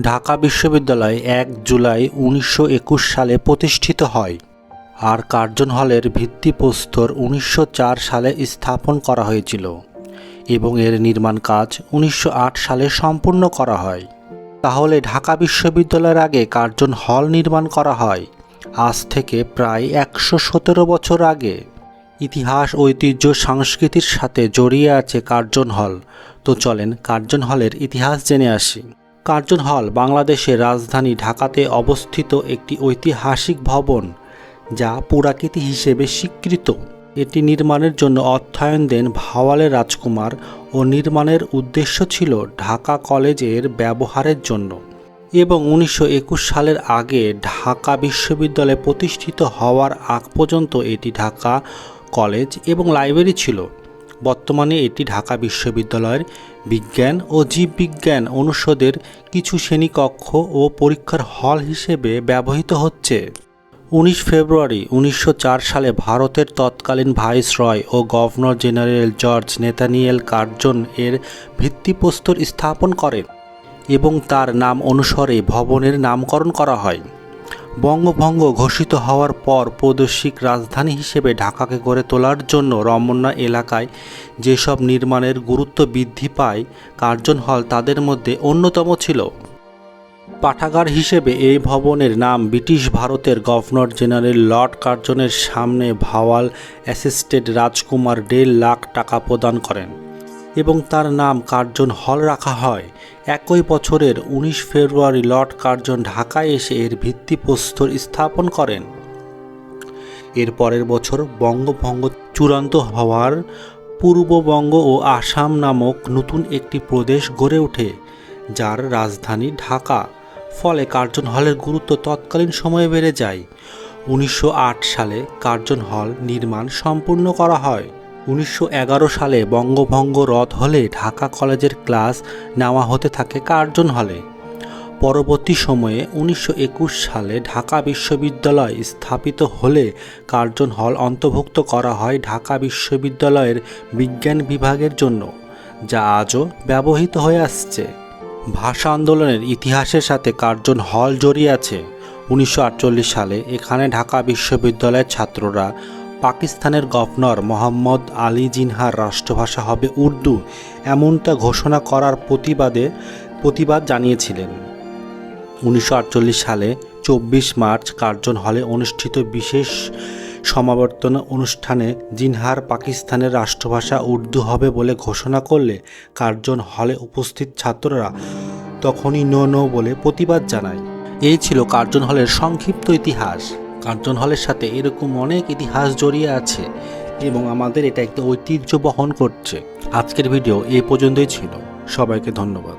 ঢাকা বিশ্ববিদ্যালয় এক জুলাই উনিশশো একুশ সালে প্রতিষ্ঠিত হয় আর কার্জন হলের ভিত্তিপ্রস্তর উনিশশো চার সালে স্থাপন করা হয়েছিল এবং এর নির্মাণ কাজ উনিশশো আট সালে সম্পূর্ণ করা হয়। তাহলে ঢাকা বিশ্ববিদ্যালয়ের আগে কার্জন হল নির্মাণ করা হয়। আজ থেকে প্রায় একশো সতেরো বছর আগে। ইতিহাস, ঐতিহ্য, সংস্কৃতির সাথে জড়িয়ে আছে কার্জন হল। তো চলেন কার্জন হলের ইতিহাস জেনে আসি। কার্জন হল বাংলাদেশের রাজধানী ঢাকাতে অবস্থিত একটি ঐতিহাসিক ভবন, যা পুরাকীতি হিসেবে স্বীকৃত। এটি নির্মাণের জন্য অর্থায়ন দেন ভাওয়ালের রাজকুমার ও নির্মাণের উদ্দেশ্য ছিল ঢাকা কলেজের ব্যবহারের জন্য। এবং উনিশশো একুশ সালের আগে ঢাকা বিশ্ববিদ্যালয় প্রতিষ্ঠিত হওয়ার আগ পর্যন্ত এটি ঢাকা কলেজ এবং লাইব্রেরি ছিল। বর্তমানে এটি ঢাকা বিশ্ববিদ্যালয়ের বিজ্ঞান ও জীববিজ্ঞান অনুষদের কিছু শ্রেণীকক্ষ ও পরীক্ষার হল হিসেবে ব্যবহৃত হচ্ছে। উনিশ ফেব্রুয়ারি উনিশশো চার সালে ভারতের তৎকালীন ভাইসরয় ও governor general George Nathaniel Curzon এর ভিত্তিপ্রস্তর স্থাপন করেন এবং তার নাম অনুসারে ভবনের নামকরণ করা হয়। বঙ্গভঙ্গ ঘোষিত হওয়ার পর প্রদেশিক রাজধানী হিসেবে ঢাকাকে গড়ে তোলার জন্য রমনা এলাকায় যেসব নির্মাণের গুরুত্ব বৃদ্ধি পায় কার্জন হল তাদের মধ্যে অন্যতম ছিল। পাঠাগার হিসেবে এই ভবনের নাম ব্রিটিশ ভারতের গভর্নর জেনারেল লর্ড কার্জনের সামনে ভাওয়াল অ্যাসিস্টেড রাজকুমার দেড় লাখ টাকা প্রদান করেন। এবং তার নাম কার্জন হল রাখা হয়। একই বছরের উনিশ ফেব্রুয়ারি লর্ড কার্জন ঢাকায় এসে এর ভিত্তিপ্রস্তর স্থাপন করেন। এর পরের বছর বঙ্গভঙ্গ চূড়ান্ত হওয়ার পূর্ববঙ্গ ও আসাম নামক নতুন একটি প্রদেশ গড়ে ওঠে, যার রাজধানী ঢাকা। ফলে কার্জন হলের গুরুত্ব তৎকালীন সময়ে বেড়ে যায়। উনিশশো আট সালে কার্জন হল নির্মাণ সম্পূর্ণ করা হয়। উনিশশো এগারো সালে বঙ্গভঙ্গ রদ হলে ঢাকা কলেজের ক্লাস নেওয়া হতে থাকে কার্জন হলে। পরবর্তী সময়ে উনিশশো একুশ সালে ঢাকা বিশ্ববিদ্যালয় স্থাপিত হলে কার্জন হল অন্তর্ভুক্ত করা হয় ঢাকা বিশ্ববিদ্যালয়ের বিজ্ঞান বিভাগের জন্য, যা আজও ব্যবহৃত হয়ে আসছে। ভাষা আন্দোলনের ইতিহাসের সাথে কার্জন হল জড়িয়ে আছে। উনিশশো আটচল্লিশ সালে এখানে ঢাকা বিশ্ববিদ্যালয়ের ছাত্ররা পাকিস্তানের গভর্নর মোহাম্মদ আলী জিনহার রাষ্ট্রভাষা হবে উর্দু, এমনটা ঘোষণা করার প্রতিবাদে প্রতিবাদ জানিয়েছিলেন। উনিশশো আটচল্লিশ সালে চব্বিশ মার্চ কার্জন হলে অনুষ্ঠিত বিশেষ সমাবর্তন অনুষ্ঠানে জিনহার পাকিস্তানের রাষ্ট্রভাষা উর্দু হবে বলে ঘোষণা করলে কার্জন হলে উপস্থিত ছাত্ররা তখনই নো নো বলে প্রতিবাদ জানায়। এই ছিল কার্জন হলের সংক্ষিপ্ত ইতিহাস। কার্জন হলের সাথে এরকম অনেক ইতিহাস জড়িয়ে আছে এবং আমাদের এটা একটা ঐতিহ্য বহন করছে। আজকের ভিডিও এ পর্যন্তই ছিল। সবাইকে ধন্যবাদ।